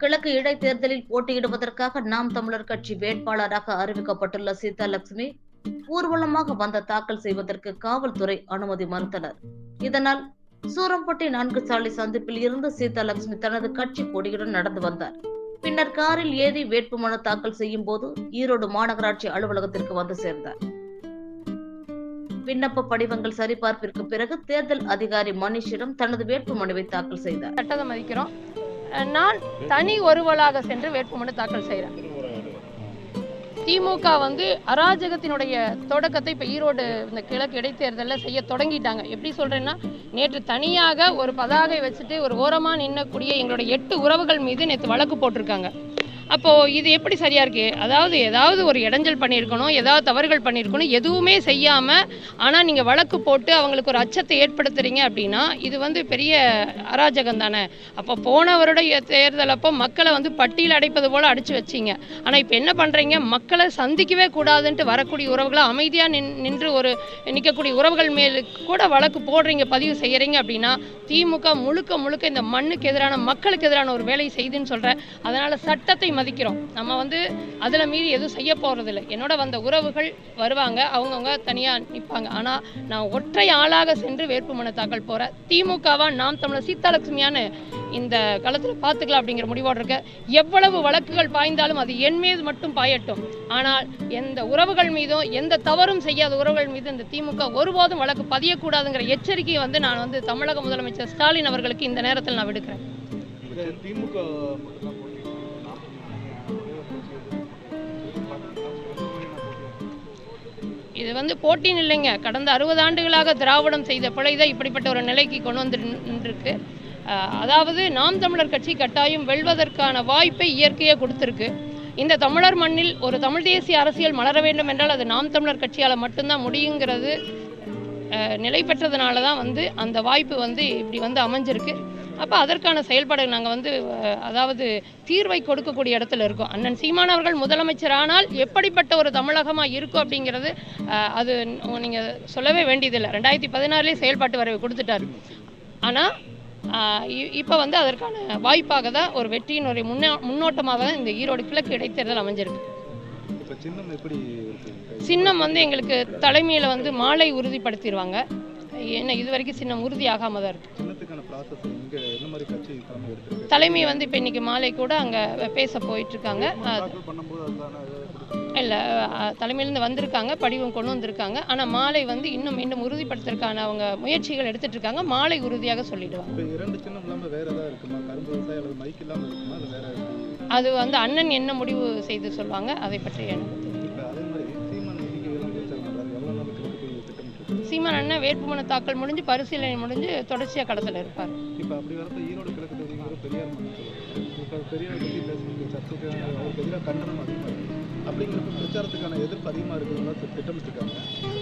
கிழக்கு இடைத்தேர்தலில் போட்டியிடுவதற்காக நாம் தமிழர் கட்சி வேட்பாளராக அறிவிக்கப்பட்டுள்ள சீதாலட்சுமி ஊர்வலமாக வந்த தாக்கல் செய்வதற்கு காவல்துறை அனுமதி மறுத்தனர். இதனால் சூரம்பட்டி நான்கு சாலை சந்திப்பில் இருந்து சீதாலட்சுமி தனது கட்சி கொடியுடன் நடந்து வந்தார். பின்னர் காரில் ஏறி வேட்புமனு தாக்கல் செய்யும் போது ஈரோடு மாநகராட்சி அலுவலகத்திற்கு வந்து சேர்ந்தார். விண்ணப்ப படிவங்கள் சரிபார்ப்பிற்கு பிறகு தேர்தல் அதிகாரி மணிஷிடம் தனது வேட்புமனுவை தாக்கல் செய்தார். சட்டத்தை மதிக்கிறோம். நான் தனி ஒருவலாக சென்று வேட்புமனு தாக்கல் செய்கிறேன். திமுக வந்து அராஜகத்தினுடைய தொடக்கத்தை இப்போ ஈரோடு இந்த கிழக்கு இடைத்தேர்தலில் செய்ய தொடங்கிட்டாங்க. எப்படி சொல்கிறேன்னா நேற்று தனியாக ஒரு பதாகை வச்சுட்டு ஒரு ஓரமாக நின்னக்கூடிய எங்களுடைய எட்டு உறவுகள் மீது நேற்று வழக்கு போட்டிருக்காங்க. அப்போது இது எப்படி சரியாக இருக்குது அதாவது ஏதாவது ஒரு இடைஞ்சல் பண்ணியிருக்கணும் ஏதாவது தவறுகள் பண்ணியிருக்கணும் எதுவுமே செய்யாமல் ஆனால் நீங்கள் வழக்கு போட்டு அவங்களுக்கு ஒரு அச்சத்தை ஏற்படுத்துறீங்க அப்படின்னா இது வந்து பெரிய அராஜகம் தானே. அப்போ போன வருடைய தேர்தல் அப்போ மக்களை வந்து பட்டியல் அடைப்பது போல் அடித்து வச்சிங்க. ஆனால் இப்போ என்ன பண்ணுறீங்க மக்களை சந்திக்கவே கூடாதுன்ட்டு வரக்கூடிய உறவுகளை அமைதியாக நின் நின்று ஒரு நிற்கக்கூடிய உறவுகள் மேல் கூட வழக்கு போடுறீங்க பதிவு செய்கிறீங்க அப்படின்னா திமுக முழுக்க முழுக்க இந்த மண்ணுக்கு எதிரான மக்களுக்கு எதிரான ஒரு வேலையை செய்துன்னு சொல்கிறேன் அதனால் சட்டத்தை மதிக்கிறோம். நம்ம வந்து அதில் மீறி எதுவும் செய்ய போகிறதில்ல என்னோட வந்த உறவுகள் வருவாங்க அவங்கவுங்க தனியாக நிற்பாங்க ஆனால் நான் ஒற்றை ஆளாக சென்று வேட்புமனு தாக்கல் போகிறேன் திமுகவா நாம் தமிழர் சீதாலட்சுமியான இந்த காலத்தில் பார்த்துக்கலாம் அப்படிங்கிற முடிவோடு இருக்க எவ்வளவு வழக்குகள் பாய்ந்தாலும் அது என் மீது மட்டும் பாயட்டும். ஆனால் எந்த உறவுகள் மீதும் எந்த தவறும் செய்யாத உறவுகள் மீது இந்த திமுக ஒருபோதும் வழக்கு பதியக்கூடாதுங்கிற எச்சரிக்கையை வந்து நான் வந்து தமிழக முதலமைச்சர் ஸ்டாலின் அவர்களுக்கு இந்த நேரத்தில் நான் விடுக்கிறேன். திமுக இது வந்து போட்டின்னு இல்லைங்க. கடந்த அறுபது ஆண்டுகளாக திராவிடம் செய்த பிழைதான் இப்படிப்பட்ட ஒரு நிலைக்கு கொண்டு வந்து நின்றுருக்கு. அதாவது நாம் தமிழர் கட்சி கட்டாயம் வெல்வதற்கான வாய்ப்பை இயற்கையே கொடுத்துருக்கு. இந்த தமிழர் மண்ணில் ஒரு தமிழ் தேசிய அரசியல் மலர வேண்டும் என்றால் அது நாம் தமிழர் கட்சியால் மட்டும்தான் முடியுங்கிறது நிலை பெற்றதுனால தான் வந்து அந்த வாய்ப்பு வந்து இப்படி வந்து அமைஞ்சிருக்கு. அப்போ அதற்கான செயல்பாடு நாங்கள் வந்து அதாவது தீர்வை கொடுக்கக்கூடிய இடத்துல இருக்கோம். அண்ணன் சீமான் அவர்கள் முதலமைச்சரானால் எப்படிப்பட்ட ஒரு தமிழகமாக இருக்கும் அப்படிங்கிறது அது நீங்கள் சொல்லவே வேண்டியதில்லை. ரெண்டாயிரத்தி பதினாறுலேயே செயல்பாட்டு வரைவு கொடுத்துட்டாரு. ஆனால் இப்போ வந்து அதற்கான வாய்ப்பாக தான் ஒரு வெற்றியின் ஒரு முன்னே முன்னோட்டமாக தான் இந்த ஈரோடு கிழக்கு இடைத்தேர்தல் அமைஞ்சிருக்கு. சின்னம் வந்து எங்களுக்கு தலைமையில் வந்து மாலை உறுதிப்படுத்திடுவாங்க. என்ன இது வரைக்கும் சின்னம் உறுதியாகாம தான் இருக்குது தலைமை வந்து இப்போ இன்னைக்கு மாலை கூட அங்கே பேச போயிட்டுருக்காங்க. இல்லை தலைமையிலேருந்து வந்திருக்காங்க படிவம் கொண்டு வந்திருக்காங்க. ஆனால் மாலை வந்து இன்னும் மீண்டும் உறுதிப்படுத்துறதுக்கான அவங்க முயற்சிகள் எடுத்துட்டு இருக்காங்க மாலை உறுதியாக சொல்லிடுவாங்க? அது வந்து அண்ணன் என்ன முடிவு செய்து சொல்லுவாங்க அதை பற்றி எனக்கு சீமான் அண்ணன் வேட்புமனு தாக்கல் முடிஞ்சு பரிசீலனை முடிஞ்சு தொடர்ச்சியாக களத்தில் இருப்பார். இப்போ அப்படி வரப்ப ஈரோடு கிழக்கு தொகுதிங்கிற பெரியார் பெரியார் பத்தி பேசுறதுக்கு சர்ச்சைக்கு அவருக்கு எதிராக கண்டனம் இருக்கு. அப்படிங்கிறப்ப பிரச்சாரத்துக்கான எதிர்ப்பு அதிகமாக இருக்குதுங்களா திட்டமிட்டு இருக்காங்க